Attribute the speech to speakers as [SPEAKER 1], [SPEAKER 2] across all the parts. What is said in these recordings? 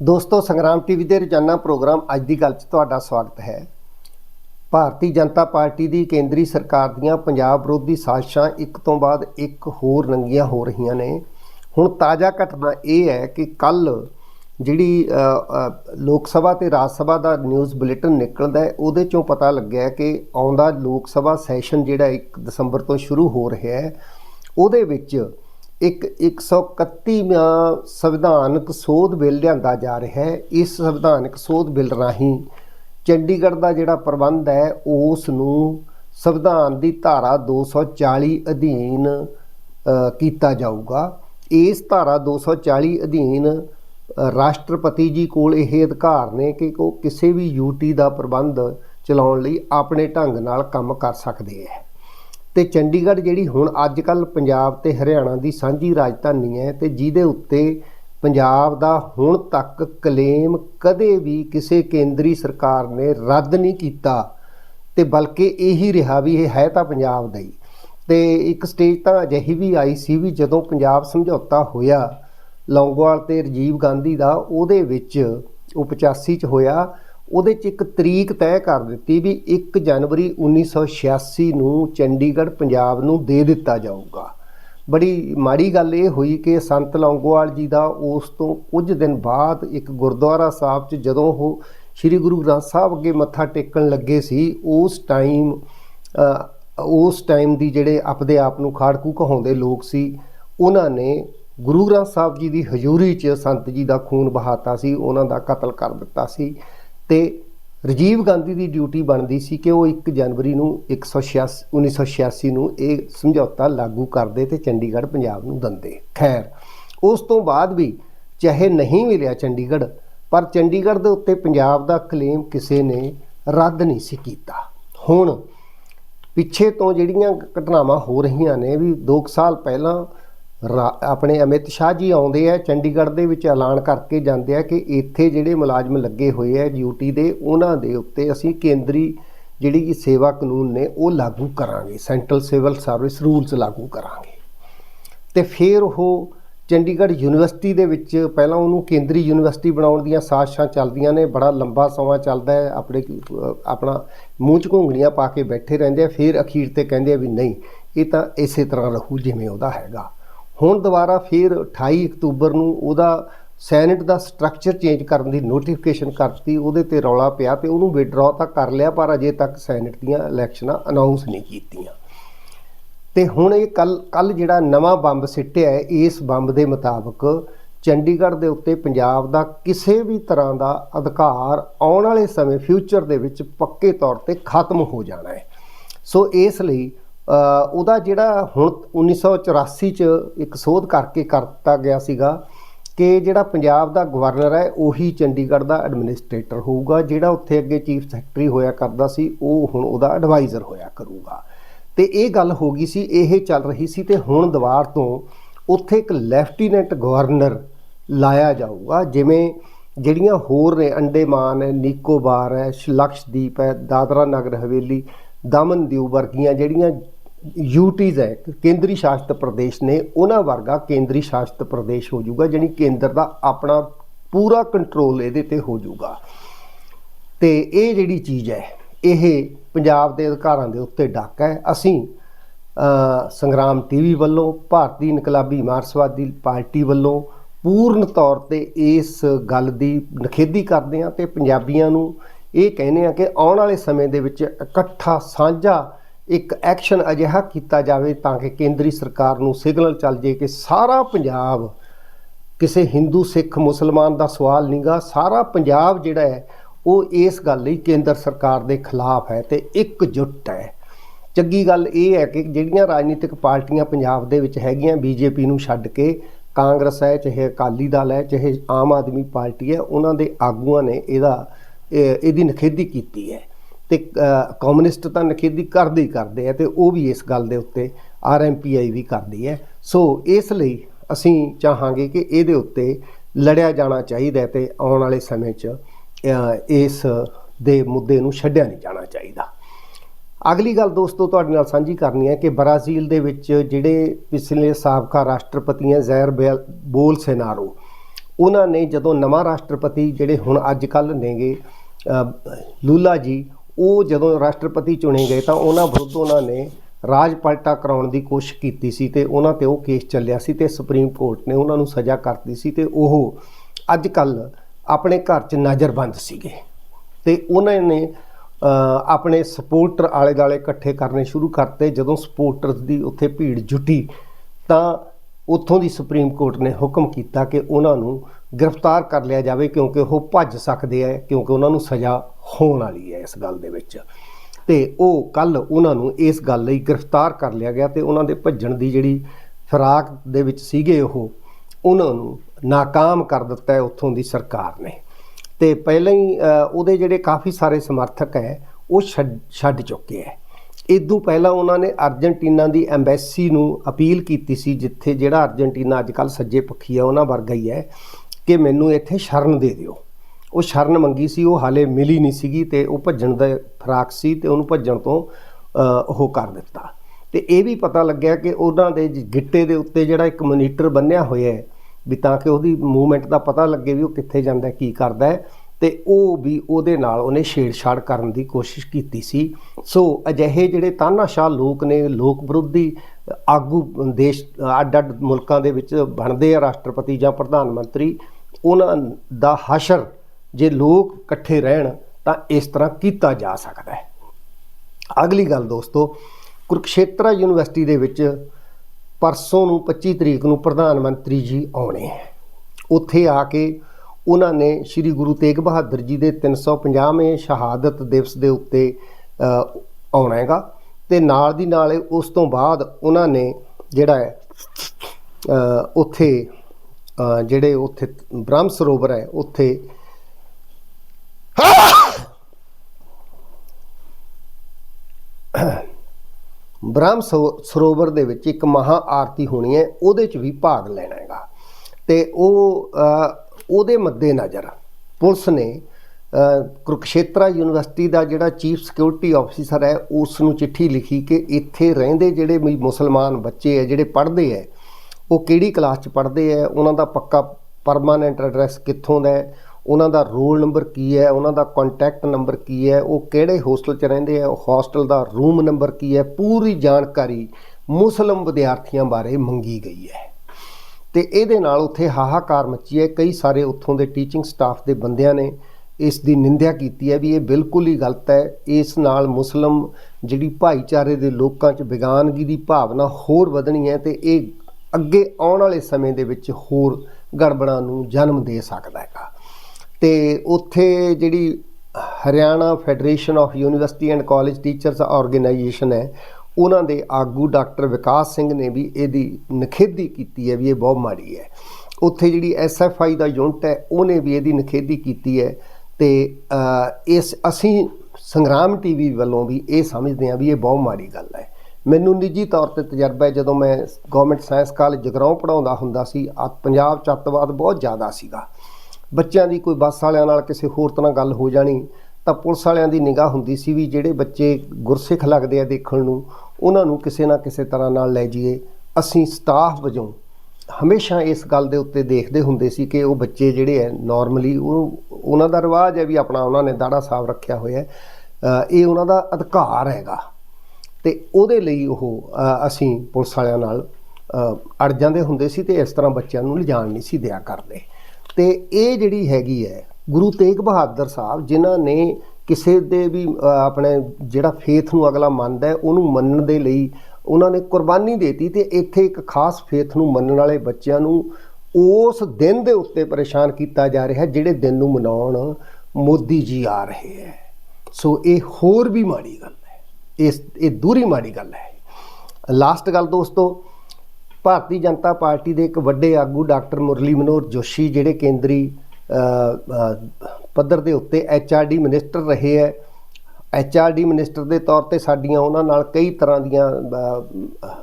[SPEAKER 1] ਦੋਸਤੋ, ਸੰਗਰਾਮ ਟੀਵੀ ਦੇ ਰੋਜ਼ਾਨਾ ਪ੍ਰੋਗਰਾਮ ਅੱਜ ਦੀ ਗੱਲ 'ਚ ਤੁਹਾਡਾ ਸਵਾਗਤ ਹੈ। ਭਾਰਤੀ ਜਨਤਾ ਪਾਰਟੀ ਦੀ ਕੇਂਦਰੀ ਸਰਕਾਰ ਦੀਆਂ ਪੰਜਾਬ ਵਿਰੋਧੀ ਸਾਜ਼ਿਸ਼ਾਂ ਇੱਕ ਤੋਂ ਬਾਅਦ ਇੱਕ ਹੋਰ ਨੰਗੀਆਂ ਹੋ ਰਹੀਆਂ ਨੇ। ਹੁਣ ਤਾਜ਼ਾ ਘਟਨਾ ਇਹ ਹੈ ਕਿ ਕੱਲ ਜਿਹੜੀ ਲੋਕ ਸਭਾ ਤੇ ਰਾਜ ਸਭਾ ਦਾ ਨਿਊਜ਼ ਬੁਲੇਟਿਨ ਨਿਕਲਦਾ ਹੈ, ਉਹਦੇ ਚੋਂ ਪਤਾ ਲੱਗਿਆ ਕਿ ਆਉਂਦਾ ਲੋਕ ਸਭਾ ਸੈਸ਼ਨ ਜਿਹੜਾ 1 ਦਸੰਬਰ ਤੋਂ ਸ਼ੁਰੂ ਹੋ ਰਿਹਾ ਹੈ, ਉਹਦੇ ਵਿੱਚ ਇੱਕ 131ਵਾਂ ਸੰਵਿਧਾਨਕ ਸੋਧ ਬਿੱਲ ਲਿਆਂਦਾ ਜਾ ਰਿਹਾ ਹੈ। ਇਸ ਸੰਵਿਧਾਨਕ ਸੋਧ ਬਿੱਲ ਰਾਹੀਂ ਚੰਡੀਗੜ੍ਹ ਦਾ ਜਿਹੜਾ ਪ੍ਰਬੰਧ ਹੈ ਉਸ ਨੂੰ ਸੰਵਿਧਾਨ ਦੀ ਧਾਰਾ 240 ਅਧੀਨ ਕੀਤਾ ਜਾਊਗਾ। ਇਸ ਧਾਰਾ 240 ਅਧੀਨ ਰਾਸ਼ਟਰਪਤੀ ਜੀ ਕੋਲ ਇਹ ਅਧਿਕਾਰ ਨੇ ਕਿ ਉਹ ਕਿਸੇ ਵੀ ਯੂਟੀ ਦਾ ਪ੍ਰਬੰਧ ਚਲਾਉਣ ਲਈ ਆਪਣੇ ਢੰਗ ਨਾਲ ਕੰਮ ਕਰ ਸਕਦੇ ਹੈ। ਤੇ ਚੰਡੀਗੜ੍ਹ ਜਿਹੜੀ ਹੁਣ ਅੱਜ ਕੱਲ ਪੰਜਾਬ ਤੇ ਹਰਿਆਣਾ ਦੀ ਸਾਂਝੀ ਰਾਜਧਾਨੀ ਹੈ ਤੇ ਜਿਹਦੇ ਉੱਤੇ ਪੰਜਾਬ ਦਾ ਹੁਣ ਤੱਕ ਕਲੇਮ ਕਦੇ ਵੀ ਕਿਸੇ ਕੇਂਦਰੀ ਸਰਕਾਰ ਨੇ ਰੱਦ ਨਹੀਂ ਕੀਤਾ ਤੇ ਬਲਕਿ ਇਹੀ ਰਿਹਾ ਵੀ ਇਹ ਹੈ ਤਾਂ ਪੰਜਾਬ ਦਾ ਹੀ। ਤੇ ਇੱਕ ਸਟੇਜ ਤਾਂ ਅਜਿਹੀ ਵੀ ਆਈ ਸੀ ਵੀ ਜਦੋਂ ਪੰਜਾਬ ਸਮਝੌਤਾ ਹੋਇਆ, ਲੌਂਗੋਵਾਲ ਤੇ ਰਾਜੀਵ ਗਾਂਧੀ ਦਾ ਉਹਦੇ ਵਿੱਚ ਉਹ 85 ਚ ਹੋਇਆ ਉਹਦੇ ਚ ਇੱਕ ਤਰੀਕ ਤੈਅ ਕਰ ਦਿੱਤੀ ਵੀ 1 ਜਨਵਰੀ 1986 ਨੂੰ ਚੰਡੀਗੜ੍ਹ ਪੰਜਾਬ ਨੂੰ ਦੇ ਦਿੱਤਾ ਜਾਊਗਾ। ਬੜੀ ਮਾੜੀ ਗੱਲ ਇਹ ਹੋਈ ਕਿ ਸੰਤ ਲੌਂਗੋਵਾਲ ਜੀ ਦਾ ਉਸ ਤੋਂ ਕੁਝ ਦਿਨ ਬਾਅਦ ਇੱਕ ਗੁਰਦੁਆਰਾ ਸਾਹਿਬ 'ਚ ਜਦੋਂ ਉਹ ਸ੍ਰੀ ਗੁਰੂ ਗ੍ਰੰਥ ਸਾਹਿਬ ਅੱਗੇ ਮੱਥਾ ਟੇਕਣ ਲੱਗੇ ਸੀ, ਉਸ ਟਾਈਮ ਉਸ ਟਾਈਮ ਦੀ ਜਿਹੜੇ ਆਪਦੇ ਆਪ ਨੂੰ ਖਾੜਕੂ ਕਹਾਉਂਦੇ ਲੋਕ ਸੀ, ਉਹਨਾਂ ਨੇ ਗੁਰੂ ਗ੍ਰੰਥ ਸਾਹਿਬ ਜੀ ਦੀ ਹਜ਼ੂਰੀ 'ਚ ਸੰਤ ਜੀ ਦਾ ਖੂਨ ਬਹਾਤਾ ਸੀ, ਉਹਨਾਂ ਦਾ ਕਤਲ ਕਰ ਦਿੱਤਾ ਸੀ। ਤੇ ਰਾਜੀਵ ਗਾਂਧੀ ਦੀ ਡਿਊਟੀ ਬਣਦੀ ਸੀ ਕਿ ਉਹ 1 ਜਨਵਰੀ ਨੂੰ 186 1986 ਨੂੰ ਇਹ ਸਮਝੌਤਾ ਲਾਗੂ ਕਰਦੇ ਤੇ ਚੰਡੀਗੜ੍ਹ ਪੰਜਾਬ ਨੂੰ ਦਿੰਦੇ। ਖੈਰ, ਉਸ ਤੋਂ ਬਾਅਦ ਵੀ ਚਾਹੇ ਨਹੀਂ ਮਿਲਿਆ ਚੰਡੀਗੜ੍ਹ, ਪਰ ਚੰਡੀਗੜ੍ਹ ਦੇ ਉੱਤੇ ਪੰਜਾਬ ਦਾ ਕਲੇਮ ਕਿਸੇ ਨੇ ਰੱਦ ਨਹੀਂ ਸੀ ਕੀਤਾ। ਹੁਣ ਪਿੱਛੇ ਤੋਂ ਜਿਹੜੀਆਂ ਘਟਨਾਵਾਂ ਹੋ ਰਹੀਆਂ ਨੇ, ਵੀ 2 ਸਾਲ ਪਹਿਲਾਂ ਆਪਣੇ ਅਮਿਤ ਸ਼ਾਹ ਜੀ ਆਉਂਦੇ ਆ, ਚੰਡੀਗੜ੍ਹ ਦੇ ਵਿੱਚ ਐਲਾਨ ਕਰਕੇ ਜਾਂਦੇ ਆ ਕਿ ਇੱਥੇ ਜਿਹੜੇ ਮੁਲਾਜ਼ਮ ਲੱਗੇ ਹੋਏ ਆ ਡਿਊਟੀ ਦੇ, ਉਹਨਾਂ ਦੇ ਉੱਤੇ ਅਸੀਂ ਕੇਂਦਰੀ ਜਿਹੜੀ ਕਿ ਸੇਵਾ ਕਾਨੂੰਨ ਨੇ, ਉਹ ਲਾਗੂ ਕਰਾਂਗੇ ਸੈਂਟਰਲ ਸਿਵਲ ਸਰਵਿਸ ਰੂਲਸ ਲਾਗੂ ਕਰਾਂਗੇ। ਤੇ ਫਿਰ ਉਹ ਚੰਡੀਗੜ੍ਹ ਯੂਨੀਵਰਸਿਟੀ ਦੇ ਵਿੱਚ ਪਹਿਲਾਂ ਉਹਨੂੰ ਕੇਂਦਰੀ ਯੂਨੀਵਰਸਿਟੀ ਬਣਾਉਣ ਦੀਆਂ ਸਾਜ਼ਿਸ਼ਾਂ ਚੱਲਦੀਆਂ ਨੇ, ਬੜਾ ਲੰਬਾ ਸਮਾਂ ਚੱਲਦਾ ਹੈ, ਆਪਣੇ ਆਪਣਾ ਮੂੰਹ 'ਚ ਘੁੰਗਣੀਆਂ ਪਾ ਕੇ ਬੈਠੇ ਰਹਿੰਦੇ ਆ, ਫਿਰ ਅਖੀਰ ਤੇ ਕਹਿੰਦੇ ਆ ਵੀ ਨਹੀਂ, ਇਹ ਤਾਂ ਇਸੇ ਤਰ੍ਹਾਂ ਰਹੂ ਜਿਵੇਂ ਉਹਦਾ ਹੈਗਾ। ਹੁਣ ਦੁਬਾਰਾ ਫਿਰ 28 ਅਕਤੂਬਰ ਨੂੰ ਉਹਦਾ ਸੈਨੇਟ ਦਾ ਸਟਰਕਚਰ ਚੇਂਜ ਕਰਨ ਦੀ ਨੋਟੀਫਿਕੇਸ਼ਨ ਕਰਤੀ, ਉਹਦੇ ਤੇ ਰੌਲਾ ਪਿਆ ਤੇ ਉਹਨੂੰ ਵਿਡਰਾਅ ਤਾਂ ਕਰ ਲਿਆ, ਪਰ ਅਜੇ ਤੱਕ ਸੈਨੇਟ ਦੀਆਂ ਇਲੈਕਸ਼ਨਾਂ ਅਨਾਉਂਸ ਨਹੀਂ ਕੀਤੀਆਂ। ਤੇ ਹੁਣ ਇਹ ਕੱਲ ਕੱਲ ਜਿਹੜਾ ਨਵਾਂ ਬੰਬ ਸਿੱਟਿਆ ਹੈ, ਇਸ ਬੰਬ ਦੇ ਮੁਤਾਬਕ ਚੰਡੀਗੜ੍ਹ ਦੇ ਉੱਤੇ ਪੰਜਾਬ ਦਾ ਕਿਸੇ ਵੀ ਤਰ੍ਹਾਂ ਦਾ ਅਧਿਕਾਰ ਆਉਣ ਵਾਲੇ ਸਮੇਂ ਫਿਊਚਰ ਦੇ ਵਿੱਚ ਪੱਕੇ ਤੌਰ ਤੇ ਖਤਮ ਹੋ ਜਾਣਾ ਹੈ। ਸੋ ਇਸ ਲਈ ਉਹਦਾ ਜਿਹੜਾ ਹੁਣ 1984 ਚ ਇੱਕ ਸੋਧ ਕਰਕੇ ਕਰਤਾ ਗਿਆ ਸੀਗਾ ਕਿ ਜਿਹੜਾ ਪੰਜਾਬ ਦਾ ਗਵਰਨਰ ਹੈ, ਉਹੀ ਚੰਡੀਗੜ੍ਹ ਦਾ ਐਡਮਿਨਿਸਟ੍ਰੇਟਰ ਹੋਊਗਾ, ਜਿਹੜਾ ਉੱਥੇ ਅੱਗੇ ਚੀਫ ਸੈਕਟਰੀ ਹੋਇਆ ਕਰਦਾ ਸੀ, ਉਹ ਹੁਣ ਉਹਦਾ ਐਡਵਾਈਜ਼ਰ ਹੋਇਆ ਕਰੂਗਾ। ਤੇ ਇਹ ਗੱਲ ਹੋ ਗਈ ਸੀ, ਇਹ ਚੱਲ ਰਹੀ ਸੀ ਤੇ ਹੁਣ ਦੁਬਾਰ ਤੋਂ ਉੱਥੇ ਇੱਕ ਲੈਫਟੀਨੈਂਟ ਗਵਰਨਰ ਲਾਇਆ ਜਾਊਗਾ, ਜਿਵੇਂ ਜਿਹੜੀਆਂ ਹੋਰ ਨੇ, ਅੰਡੇਮਾਨ ਹੈ, ਨਿਕੋਬਾਰ ਹੈ ਸ਼- ਲਕਸ਼ਦੀਪ ਹੈ, ਦਾਦਰਾ ਨਗਰ ਹਵੇਲੀ, ਦਮਨ ਦਿਊ ਵਰਗੀਆਂ ਜਿਹੜੀਆਂ ਯੂਟੀਜ਼ ਹੈ ਕੇਂਦਰੀ ਸ਼ਾਸਿਤ ਪ੍ਰਦੇਸ਼ ਨੇ ਉਹਨਾਂ ਵਰਗਾ ਕੇਂਦਰੀ ਸ਼ਾਸਿਤ ਪ੍ਰਦੇਸ਼ ਹੋ ਜਾਊਗਾ ਜਾਣੀ ਕੇਂਦਰ ਦਾ ਆਪਣਾ ਪੂਰਾ ਕੰਟਰੋਲ ਇਹਦੇ ਤੇ ਹੋ ਜਾਊਗਾ। ਤੇ ਇਹ ਜਿਹੜੀ ਚੀਜ਼ ਹੈ ਇਹ ਪੰਜਾਬ ਦੇ ਅਧਿਕਾਰਾਂ ਦੇ ਉੱਤੇ ਡਾਕਾ ਹੈ। ਅਸੀਂ ਅ, ਸੰਗਰਾਮ ਟੀਵੀ ਵੱਲੋਂ ਭਾਰਤੀ ਇਨਕਲਾਬੀ ਮਾਰਕਸਵਾਦੀ ਪਾਰਟੀ ਵੱਲੋਂ ਪੂਰਨ ਤੌਰ ਤੇ ਇਸ ਗੱਲ ਦੀ ਨਖੇਦੀ ਕਰਦੇ ਹਾਂ ਤੇ ਪੰਜਾਬੀਆਂ ਨੂੰ ਇਹ ਕਹਿੰਦੇ ਆ ਕਿ ਆਉਣ ਵਾਲੇ ਸਮੇਂ ਦੇ ਵਿੱਚ ਇਕੱਠਾ ਸਾਂਝਾ ਇੱਕ ਐਕਸ਼ਨ ਅਜਿਹਾ ਕੀਤਾ ਜਾਵੇ ਤਾਂ ਕਿ ਕੇਂਦਰੀ ਸਰਕਾਰ ਨੂੰ ਸਿਗਨਲ ਚੱਲ ਜੇ ਕਿ ਸਾਰਾ ਪੰਜਾਬ ਕਿਸੇ ਹਿੰਦੂ, ਸਿੱਖ, ਮੁਸਲਮਾਨ ਦਾ ਸਵਾਲ ਨਹੀਂਗਾ ਸਾਰਾ ਪੰਜਾਬ ਜਿਹੜਾ ਹੈ, ਉਹ ਇਸ ਗੱਲ ਲਈ ਕੇਂਦਰ ਸਰਕਾਰ ਦੇ ਖਿਲਾਫ ਹੈ ਤੇ ਇਕਜੁੱਟ ਹੈ। ਚੰਗੀ ਗੱਲ ਇਹ ਹੈ ਕਿ ਜਿਹੜੀਆਂ ਰਾਜਨੀਤਿਕ ਪਾਰਟੀਆਂ ਪੰਜਾਬ ਦੇ ਵਿੱਚ ਹੈਗੀਆਂ, ਬੀਜੇਪੀ ਨੂੰ ਛੱਡ ਕੇ ਕਾਂਗਰਸ ਹੈ, ਚਾਹੇ ਅਕਾਲੀ ਦਲ ਹੈ, ਚਾਹੇ ਆਮ ਆਦਮੀ ਪਾਰਟੀ ਹੈ, ਉਹਨਾਂ ਦੇ ਆਗੂਆਂ ਨੇ ਇਹਦਾ ਇਹਦੀ ਨਖੇਦੀ ਕੀਤੀ ਹੈ। ਤੇ ਅ, ਕਮਿਊਨਿਸਟ ਤਾਂ ਨਖੇਦੀ ਕਰਦੇ ਹੀ ਕਰਦੇ ਆ ਤੇ ਉਹ ਵੀ ਇਸ ਗੱਲ ਦੇ ਉੱਤੇ ਆਰਐਮਪੀਆਈ ਵੀ ਕਰਦੀ ਹੈ। ਸੋ ਇਸ ਲਈ ਅਸੀਂ ਚਾਹਾਂਗੇ ਕਿ ਇਹਦੇ ਉੱਤੇ ਲੜਿਆ ਜਾਣਾ ਚਾਹੀਦਾ ਹੈ ਤੇ ਆਉਣ ਵਾਲੇ ਸਮੇਂ 'ਚ ਇਸ ਦੇ ਮੁੱਦੇ ਨੂੰ ਛੱਡਿਆ ਨਹੀਂ ਜਾਣਾ ਚਾਹੀਦਾ। ਅਗਲੀ ਗੱਲ ਦੋਸਤੋ ਤੁਹਾਡੇ ਨਾਲ ਸਾਂਝੀ ਕਰਨੀ ਹੈ ਕਿ ਬ੍ਰਾਜ਼ੀਲ ਦੇ ਵਿੱਚ ਜਿਹੜੇ ਪਿਛਲੇ ਸਾਬਕਾ ਰਾਸ਼ਟਰਪਤੀ ਹੈ ਜ਼ੈਰ ਬੋਲ ਸੈਨਾਰੋ ਉਹਨਾਂ ਨੇ ਜਦੋਂ ਨਵਾਂ ਰਾਸ਼ਟਰਪਤੀ ਜਿਹੜੇ ਹੁਣ ਅੱਜ ਕੱਲ ਨੇਗੇ ਲੂਲਾ ਜੀ ਉਹ ਜਦੋਂ ਰਾਸ਼ਟਰਪਤੀ ਚੁਣੇ ਗਏ ਤਾਂ ਉਹਨਾਂ ਵਿਰੁੱਧ ਉਹਨਾਂ ਨੇ ਰਾਜ ਪਲਟਾ ਕਰਾਉਣ ਦੀ ਕੋਸ਼ਿਸ਼ ਕੀਤੀ ਸੀ ਤੇ ਉਹਨਾਂ ਤੇ ਉਹ ਕੇਸ ਚੱਲਿਆ ਸੀ ਤੇ ਸੁਪਰੀਮ ਕੋਰਟ ਨੇ ਉਹਨਾਂ ਨੂੰ ਸਜ਼ਾ ਕਰਤੀ ਸੀ ਤੇ ਉਹ ਅੱਜ ਕੱਲ ਆਪਣੇ ਘਰ 'ਚ ਨਜ਼ਰਬੰਦ ਸੀਗੇ। ਤੇ ਉਹਨਾਂ ਨੇ ਆਪਣੇ ਸਪੋਰਟਰ ਆਲੇ ਦਾਲੇ ਇਕੱਠੇ ਕਰਨੇ ਸ਼ੁਰੂ ਕਰਤੇ। ਜਦੋਂ ਸਪੋਰਟਰਸ ਦੀ ਉੱਥੇ ਭੀੜ ਜੁਟੀ ਤਾਂ ਉੱਥੋਂ ਦੀ ਸੁਪਰੀਮ ਕੋਰਟ ਨੇ ਹੁਕਮ ਕੀਤਾ ਕਿ ਉਹਨਾਂ ਨੂੰ ਗ੍ਰਿਫਤਾਰ ਕਰ ਲਿਆ ਜਾਵੇ ਕਿਉਂਕਿ ਉਹ ਭੱਜ ਸਕਦੇ ਆ, ਕਿਉਂਕਿ ਉਹਨਾਂ ਨੂੰ ਸਜ਼ਾ ਹੋਣ ਵਾਲੀ ਹੈ ਇਸ ਗੱਲ ਦੇ ਵਿੱਚ। ਤੇ ਉਹ ਕੱਲ ਉਹਨਾਂ ਨੂੰ ਇਸ ਗੱਲ ਲਈ ਗ੍ਰਿਫਤਾਰ ਕਰ ਲਿਆ ਗਿਆ ਤੇ ਉਹਨਾਂ ਦੇ ਭੱਜਣ ਦੀ ਜਿਹੜੀ ਫਿਰਾਕ ਦੇ ਵਿੱਚ ਸੀਗੇ ਉਹ, ਉਹਨਾਂ ਨੂੰ ਨਾਕਾਮ ਕਰ ਦਿੱਤਾ ਉੱਥੋਂ ਦੀ ਸਰਕਾਰ ਨੇ। ਤੇ ਪਹਿਲਾਂ ਹੀ ਉਹਦੇ ਜਿਹੜੇ ਕਾਫੀ ਸਾਰੇ ਸਮਰਥਕ ਹੈ, ਉਹ ਛੱਡ ਛੱਡ ਚੁੱਕੇ ਹੈ। ਇਦੋਂ ਪਹਿਲਾਂ ਉਹਨਾਂ ਨੇ ਅਰਜਨਟੀਨਾ ਦੀ ਐਮਬੈਸੀ ਨੂੰ ਅਪੀਲ ਕੀਤੀ ਸੀ, ਜਿੱਥੇ ਜਿਹੜਾ ਅਰਜਨਟੀਨਾ ਅੱਜ ਕੱਲ ਸੱਜੇ ਪੱਖੀ ਹੈ ਉਹਨਾਂ ਵਰਗਾ ਹੀ ਹੈ ਕਿ ਮੈਨੂੰ ਇੱਥੇ ਸ਼ਰਨ ਦੇ ਦਿਓ। ਉਹ ਸ਼ਰਨ ਮੰਗੀ ਸੀ, ਉਹ ਹਾਲੇ ਮਿਲੀ ਨਹੀਂ ਸੀਗੀ ਤੇ ਉਹ ਭੱਜਣ ਦਾ ਫਰਾਕ ਸੀ ਤੇ ਉਹਨੂੰ ਭੱਜਣ ਤੋਂ ਉਹ ਕਰ ਦਿੱਤਾ। ਤੇ ਇਹ ਵੀ ਪਤਾ ਲੱਗਿਆ ਕਿ ਉਹਨਾਂ ਦੇ ਗਿੱਟੇ ਦੇ ਉੱਤੇ ਜਿਹੜਾ ਇੱਕ ਮੋਨੀਟਰ ਬੰਨਿਆ ਹੋਇਆ ਹੈ, ਵੀ ਤਾਂ ਕਿ ਉਹਦੀ ਮੂਵਮੈਂਟ ਦਾ ਪਤਾ ਲੱਗੇ ਵੀ ਉਹ ਕਿੱਥੇ ਜਾਂਦਾ, ਕੀ ਕਰਦਾ ਹੈ, ਤੇ ਉਹ ਵੀ ਉਹਦੇ ਨਾਲ ਉਹਨੇ ਛੇੜਛਾੜ ਕਰਨ ਦੀ ਕੋਸ਼ਿਸ਼ ਕੀਤੀ ਸੀ। ਸੋ ਅਜਿਹੇ ਜਿਹੜੇ ਤਾਨਾਸ਼ਾਹ ਲੋਕ ਨੇ, ਲੋਕ ਵਿਰੋਧੀ ਆਗੂ, ਦੇਸ਼ ਅੱਡ ਅੱਡ ਮੁਲਕਾਂ ਦੇ ਵਿੱਚ ਬਣਦੇ ਆ ਰਾਸ਼ਟਰਪਤੀ ਜਾਂ ਪ੍ਰਧਾਨ ਮੰਤਰੀ ਉਹਨਾਂ ਦਾ ਹਸ਼ਰ ਜੇ ਲੋਕ ਇਕੱਠੇ ਰਹਿਣ ਤਾਂ ਇਸ ਤਰ੍ਹਾਂ ਕੀਤਾ ਜਾ ਸਕਦਾ ਹੈ। ਅਗਲੀ ਗੱਲ ਦੋਸਤੋ, ਕੁਰਕਸ਼ੇਤਰਾ ਯੂਨੀਵਰਸਿਟੀ ਦੇ ਵਿੱਚ ਪਰਸੋਂ ਨੂੰ 25 ਤਰੀਕ ਨੂੰ ਪ੍ਰਧਾਨ ਮੰਤਰੀ ਜੀ ਆਉਣੇ ਹੈ। ਉੱਥੇ ਆ ਕੇ ਉਹਨਾਂ ਨੇ ਸ੍ਰੀ ਗੁਰੂ ਤੇਗ ਬਹਾਦਰ ਜੀ ਦੇ 350ਵੇਂ ਸ਼ਹਾਦਤ ਦਿਵਸ ਦੇ ਉੱਤੇ ਆਉਣਾ ਹੈਗਾ ਤੇ ਨਾਲ ਦੀ ਨਾਲ ਉਸ ਤੋਂ ਬਾਅਦ ਉਹਨਾਂ ਨੇ ਜਿਹੜਾ ਹੈ ਉੱਥੇ ਜਿਹੜੇ ਉੱਥੇ ਬ੍ਰਹਮ ਸਰੋਵਰ ਹੈ, ਉੱਥੇ ਬ੍ਰਹਮ ਸਰੋ- ਸਰੋਵਰ ਦੇ ਵਿੱਚ ਇੱਕ ਮਹਾ ਆਰਤੀ ਹੋਣੀ ਹੈ, ਉਹਦੇ 'ਚ ਵੀ ਭਾਗ ਲੈਣਾ ਹੈਗਾ। ਤੇ ਉਹ ਉਹਦੇ ਮੱਦੇ ਨਜ਼ਰ ਪੁਲਿਸ ਨੇ ਕੁਰਕਸ਼ੇਤਰਾ ਯੂਨੀਵਰਸਿਟੀ ਦਾ ਜਿਹੜਾ ਚੀਫ ਸਿਕਿਉਰਿਟੀ ਆਫੀਸਰ ਹੈ, ਉਸ ਨੂੰ ਚਿੱਠੀ ਲਿਖੀ ਕਿ ਇੱਥੇ ਰਹਿੰਦੇ ਜਿਹੜੇ ਵੀ ਮੁਸਲਮਾਨ ਬੱਚੇ ਹੈ, ਜਿਹੜੇ ਪੜ੍ਹਦੇ ਹੈ ਉਹ ਕਿਹੜੀ ਕਲਾਸ 'ਚ ਪੜ੍ਹਦੇ ਹੈ ਉਹਨਾਂ ਦਾ ਪੱਕਾ ਪਰਮਾਨੈਂਟ ਐਡਰੈਸ ਕਿੱਥੋਂ ਦਾ ਹੈ ਉਹਨਾਂ ਦਾ ਰੋਲ ਨੰਬਰ ਕੀ ਹੈ ਉਹਨਾਂ ਦਾ ਕੰਟੈਕਟ ਨੰਬਰ ਕੀ ਹੈ ਉਹ ਕਿਹੜੇ ਹੋਸਟਲ 'ਚ ਰਹਿੰਦੇ ਆ ਹੋਸਟਲ ਦਾ ਰੂਮ ਨੰਬਰ ਕੀ ਹੈ ਪੂਰੀ ਜਾਣਕਾਰੀ ਮੁਸਲਮ ਵਿਦਿਆਰਥੀਆਂ ਬਾਰੇ ਮੰਗੀ ਗਈ ਹੈ ਤੇ ਇਹਦੇ ਨਾਲ ਉੱਥੇ ਹਾਹਾਕਾਰ ਮੱਚੀ ਹੈ ਕਈ ਸਾਰੇ ਉੱਥੋਂ ਦੇ ਟੀਚਿੰਗ ਸਟਾਫ ਦੇ ਬੰਦਿਆਂ ਨੇ ਇਸ ਦੀ ਨਿੰਦਿਆ ਕੀਤੀ ਹੈ ਵੀ ਇਹ ਬਿਲਕੁਲ ਹੀ ਗਲਤ ਹੈ ਇਸ ਨਾਲ ਮੁਸਲਮ ਜਿਹੜੀ ਭਾਈਚਾਰੇ ਦੇ ਲੋਕਾਂ 'ਚ ਵਿਗਾਨਗੀ ਦੀ ਭਾਵਨਾ ਹੋਰ ਵਧਣੀ ਹੈ ਤੇ ਇਹ ਅੱਗੇ ਆਉਣ ਵਾਲੇ ਸਮੇਂ ਦੇ ਵਿੱਚ ਹੋਰ ਗੜਬੜਾਂ ਨੂੰ ਜਨਮ ਦੇ ਸਕਦਾ ਹੈਗਾ। ਤੇ ਉੱਥੇ ਜਿਹੜੀ Haryana federation of university and college teachers organisation ਹੈ, ਉਹਨਾਂ ਦੇ ਆਗੂ ਡਾਕਟਰ ਵਿਕਾਸ ਸਿੰਘ ਨੇ ਵੀ ਇਹਦੀ ਨਖੇਦੀ ਕੀਤੀ ਹੈ ਵੀ ਇਹ ਬਹੁਤ ਮਾੜੀ ਹੈ। ਉੱਥੇ ਜਿਹੜੀ ਐਸਐਫਆਈ ਦਾ ਯੂਨਿਟ ਹੈ, ਉਹਨੇ ਵੀ ਇਹਦੀ ਨਖੇਦੀ ਕੀਤੀ ਹੈ ਤੇ ਇਸ ਅਸੀਂ ਸੰਗਰਾਮ ਟੀਵੀ ਵੱਲੋਂ ਵੀ ਇਹ ਸਮਝਦੇ ਹਾਂ ਵੀ ਇਹ ਬਹੁਤ ਮਾੜੀ ਗੱਲ ਹੈ। ਮੈਨੂੰ ਨਿੱਜੀ ਤੌਰ ਤੇ ਤਜਰਬਾ ਹੈ, ਜਦੋਂ ਮੈਂ ਗਵਰਨਮੈਂਟ ਸਾਇੰਸ ਕਾਲਜ ਜਗਰਾਉਂ ਪੜਾਉਂਦਾ ਹੁੰਦਾ ਸੀ, ਆ ਪੰਜਾਬ ਚ ਅੱਤਵਾਦ ਬਹੁਤ ਜ਼ਿਆਦਾ ਸੀਗਾ। ਬੱਚਿਆਂ ਦੀ ਕੋਈ ਬੱਸ ਵਾਲਿਆਂ ਨਾਲ ਕਿਸੇ ਹੋਰ ਤਰ੍ਹਾਂ ਗੱਲ ਹੋ ਜਾਣੀ, ਤਾਂ ਪੁਲਿਸ ਵਾਲਿਆਂ ਦੀ ਨਿਗਾਹ ਹੁੰਦੀ ਸੀ ਵੀ ਜਿਹੜੇ ਬੱਚੇ ਗੁਰਸਿੱਖ ਲੱਗਦੇ ਆ ਦੇਖਣ ਨੂੰ, ਉਹਨਾਂ ਨੂੰ ਕਿਸੇ ਨਾ ਕਿਸੇ ਤਰ੍ਹਾਂ ਨਾਲ ਲੈ ਜਾਈਏ। ਅਸੀਂ ਸਟਾਫ ਵਜੋਂ ਹਮੇਸ਼ਾ ਇਸ ਗੱਲ ਦੇ ਉੱਤੇ ਦੇਖਦੇ ਹੁੰਦੇ ਸੀ ਕਿ ਉਹ ਬੱਚੇ ਜਿਹੜੇ ਹੈ ਨਾਰਮਲੀ ਉਹ, ਉਹਨਾਂ ਦਾ ਰਿਵਾਜ ਹੈ ਵੀ ਆਪਣਾ ਉਹਨਾਂ ਨੇ ਦਾੜਾ ਸਾਫ਼ ਰੱਖਿਆ ਹੋਇਆ ਹੈ। ਇਹ ਉਹਨਾਂ ਦਾ ਅਧਿਕਾਰ ਹੈਗਾ। ਤੇ ਉਹਦੇ ਲਈ ਉਹ ਅਸੀਂ ਪੁਲਿਸ ਵਾਲਿਆਂ ਨਾਲ ਅ, ਅੜ ਜਾਂਦੇ ਹੁੰਦੇ ਸੀ ਤੇ ਇਸ ਤਰ੍ਹਾਂ ਬੱਚਿਆਂ ਨੂੰ ਲਿਜਾਣ ਨਹੀਂ ਸੀ ਦਿਆ ਕਰਦੇ। ਤੇ ਇਹ ਜਿਹੜੀ ਹੈਗੀ ਹੈ ਗੁਰੂ ਤੇਗ ਬਹਾਦਰ ਸਾਹਿਬ ਜਿਨ੍ਹਾਂ ਨੇ ਕਿਸੇ ਦੇ ਵੀ ਆਪਣੇ ਜਿਹੜਾ ਫੇਥ ਨੂੰ ਅਗਲਾ ਮੰਨਦਾ ਹੈ ਉਹਨੂੰ ਮੰਨਣ ਦੇ ਲਈ ਉਹਨਾਂ ਨੇ ਕੁਰਬਾਨੀ ਦੇਤੀ ਤੇ ਇੱਥੇ ਇੱਕ ਖਾਸ ਫੇਥ ਨੂੰ ਮੰਨਣ ਵਾਲੇ ਬੱਚਿਆਂ ਨੂੰ ਉਸ ਦਿਨ ਦੇ ਉੱਤੇ ਪਰੇਸ਼ਾਨ ਕੀਤਾ ਜਾ ਰਿਹਾ ਜਿਹੜੇ ਦਿਨ ਨੂੰ ਮਨਾਉਣ ਮੋਦੀ ਜੀ ਆ ਰਹੇ ਹੈ। ਸੋ ਇਹ ਹੋਰ ਵੀ ਮਾੜੀ ਗੱਲ ਇਸ, ਇਹ ਦੂਰੀ ਮਾੜੀ ਗੱਲ ਹੈ। ਲਾਸਟ ਗੱਲ ਦੋਸਤੋ, ਭਾਰਤੀ ਜਨਤਾ ਪਾਰਟੀ ਦੇ ਇੱਕ ਵੱਡੇ ਆਗੂ ਡਾਕਟਰ ਮੁਰਲੀ ਮਨੋਹਰ ਜੋਸ਼ੀ ਜਿਹੜੇ ਕੇਂਦਰੀ ਪੱਧਰ ਦੇ ਉੱਤੇ ਐਚਆਰਡੀ ਮਿਨਿਸਟਰ ਰਹੇ ਹੈ। ਐਚਆਰਡੀ ਮਿਨਿਸਟਰ ਦੇ ਤੌਰ ਤੇ ਸਾਡੀਆਂ ਉਹਨਾਂ ਨਾਲ ਕਈ ਤਰ੍ਹਾਂ ਦੀਆਂ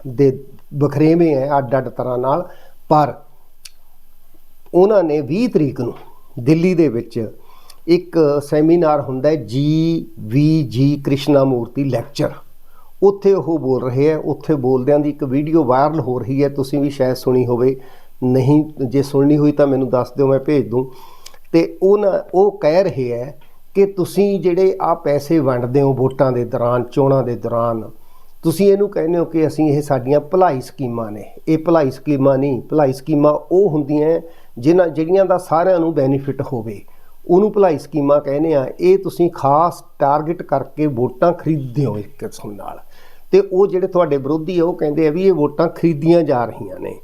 [SPEAKER 1] ਦੇ ਬਖਰੇਵੇਂ ਹੈ ਅੱਡ ਅੱਡ ਤਰ੍ਹਾਂ ਨਾਲ। ਪਰ ਉਹਨਾਂ ਨੇ 20 ਤਰੀਕ ਨੂੰ ਦਿੱਲੀ ਦੇ ਵਿੱਚ ਇੱਕ ਸੈਮੀਨਾਰ ਹੁੰਦਾ ਹੈ ਜੀ ਵੀ ਜੀ ਕ੍ਰਿਸ਼ਨਾ ਮੂਰਤੀ ਲੈਕਚਰ। ਉੱਥੇ ਉਹ ਬੋਲ ਰਹੇ ਹੈ, ਉੱਥੇ ਬੋਲਦਿਆਂ ਦੀ ਇੱਕ ਵੀਡੀਓ ਵਾਇਰਲ ਹੋ ਰਹੀ ਹੈ, ਤੁਸੀਂ ਵੀ ਸ਼ਾਇਦ ਸੁਣੀ ਹੋਵੇ। ਨਹੀਂ, ਜੇ ਸੁਣਨੀ ਹੋਈ ਤਾਂ ਮੈਨੂੰ ਦੱਸ ਦਿਓ, ਮੈਂ ਭੇਜ ਦੂੰ। ਤੇ ਉਹ ਉਹ ਕਹਿ ਰਹੇ ਹੈ ਕਿ ਤੁਸੀਂ ਜਿਹੜੇ ਆ ਪੈਸੇ ਵੰਡਦੇ ਹੋ ਵੋਟਾਂ ਦੇ ਦੌਰਾਨ, ਚੋਣਾਂ ਦੇ ਦੌਰਾਨ, ਤੁਸੀਂ ਇਹਨੂੰ ਕਹਿੰਦੇ ਹੋ ਕਿ ਅਸੀਂ ਇਹ ਸਾਡੀਆਂ ਭਲਾਈ ਸਕੀਮਾਂ ਨੇ। ਇਹ ਭਲਾਈ ਸਕੀਮਾਂ ਨਹੀਂ, ਭਲਾਈ ਸਕੀਮਾਂ ਉਹ ਹੁੰਦੀਆਂ ਜਿਨ੍ਹਾਂ, ਜਿਹੜੀਆਂ ਦਾ ਸਾਰਿਆਂ ਨੂੰ ਬੈਨੀਫਿਟ ਹੋਵੇ। ਉਹਨੂੰ ਭਲਾਈ ਸਕੀਮਾਂ ਕਹਿੰਦੇ ਆ, ਇਹ ਤੁਸੀਂ ਖਾਸ ਟਾਰਗੇਟ ਕਰਕੇ ਵੋਟਾਂ ਖਰੀਦਦੇ ਹੋ ਇੱਕ ਕਿਸਮ ਨਾਲ। ਤੇ ਉਹ ਜਿਹੜੇ ਤੁਹਾਡੇ ਵਿਰੋਧੀ ਆ, ਉਹ ਕਹਿੰਦੇ ਆ ਵੀ ਇਹ ਵੋਟਾਂ ਖਰੀਦੀਆਂ ਜਾ ਰਹੀਆਂ ਨੇ।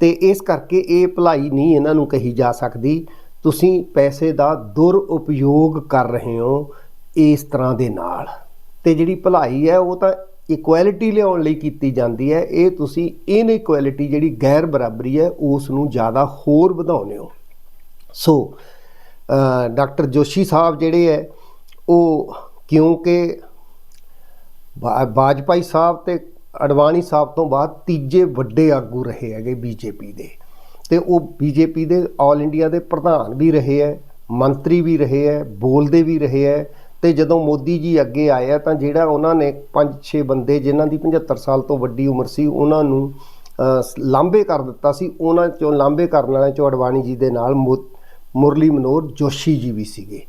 [SPEAKER 1] ਤੇ ਇਸ ਕਰਕੇ ਇਹ ਭਲਾਈ ਨਹੀਂ ਇਹਨਾਂ ਨੂੰ ਕਹੀ ਜਾ ਸਕਦੀ। ਤੁਸੀਂ ਪੈਸੇ ਦਾ ਦੁਰ ਉਪਯੋਗ ਕਰ ਰਹੇ ਹੋ ਇਸ ਤਰ੍ਹਾਂ ਦੇ ਨਾਲ। ਤੇ ਜਿਹੜੀ ਭਲਾਈ ਹੈ, ਉਹ ਤਾਂ ਇਕੁਐਲਿਟੀ ਲਿਆਉਣ ਲਈ ਕੀਤੀ ਜਾਂਦੀ ਹੈ। ਇਹ ਤੁਸੀਂ ਇਨਇਕੁਐਲਿਟੀ ਜਿਹੜੀ ਗੈਰ ਬਰਾਬਰੀ ਹੈ, ਉਸ ਨੂੰ ਜ਼ਿਆਦਾ ਹੋਰ ਵਧਾਉਂਦੇ ਹੋ। ਸੋ ਡਾਕਟਰ ਜੋਸ਼ੀ ਸਾਹਿਬ ਜਿਹੜੇ ਹੈ ਉਹ ਕਿਉਂਕਿ ਬਾ- ਬਾਜਪਾਈ ਸਾਹਿਬ ਤੇ ਅਡਵਾਨੀ ਸਾਹਿਬ ਤੋਂ ਬਾਅਦ ਤੀਜੇ ਵੱਡੇ ਆਗੂ ਰਹੇ ਹੈਗੇ ਬੀਜੇਪੀ ਦੇ। ਤੇ ਉਹ ਬੀਜੇਪੀ ਦੇ ਆਲ ਇੰਡੀਆ ਦੇ ਪ੍ਰਧਾਨ ਵੀ ਰਹੇ ਹੈ ਮੰਤਰੀ ਵੀ ਰਹੇ ਹੈ ਬੋਲਦੇ ਵੀ ਰਹੇ ਹੈ ਤੇ ਜਦੋਂ ਮੋਦੀ ਜੀ ਅੱਗੇ ਆਏ ਆ ਤਾਂ ਜਿਹੜਾ ਉਹਨਾਂ ਨੇ 5-6 ਬੰਦੇ ਜਿਨ੍ਹਾਂ ਦੀ 75 ਸਾਲ ਤੋਂ ਵੱਡੀ ਉਮਰ ਸੀ ਉਹਨਾਂ ਨੂੰ ਅ, ਲਾਂਭੇ ਕਰ ਦਿੱਤਾ ਸੀ। ਉਹਨਾਂ ਚੋਂ ਲਾਂਭੇ ਕਰਨ ਵਾਲਿਆਂ ਚੋਂ ਅਡਵਾਨੀ ਜੀ ਦੇ ਨਾਲ ਮੁ- ਮੁਰਲੀ ਮਨੋਹਰ ਜੋਸ਼ੀ ਜੀ ਵੀ ਸੀਗੇ।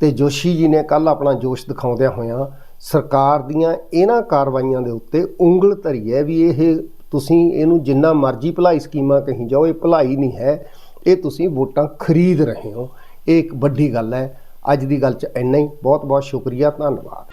[SPEAKER 1] ਤੇ ਜੋਸ਼ੀ ਜੀ ਨੇ ਕੱਲ ਆਪਣਾ ਜੋਸ਼ ਦਿਖਾਉਂਦਿਆਂ ਹੋਇਆਂ ਸਰਕਾਰ ਦੀਆਂ ਇਹਨਾਂ ਕਾਰਵਾਈਆਂ ਦੇ ਉੱਤੇ ਉਂਗਲ ਧਰੀ ਹੈ ਵੀ ਇਹ ਤੁਸੀਂ ਇਹਨੂੰ ਜਿੰਨਾ ਮਰਜ਼ੀ ਭਲਾਈ ਸਕੀਮਾਂ ਕਹੀ ਜਾਓ, ਇਹ ਭਲਾਈ ਨਹੀਂ ਹੈ, ਇਹ ਤੁਸੀਂ ਵੋਟਾਂ ਖਰੀਦ ਰਹੇ ਹੋ। ਇਹ ਇੱਕ ਵੱਡੀ ਗੱਲ ਹੈ। ਅੱਜ ਦੀ ਗੱਲ 'ਚ ਇੰਨਾ ਹੀ। ਬਹੁਤ ਬਹੁਤ ਸ਼ੁਕਰੀਆ, ਧੰਨਵਾਦ।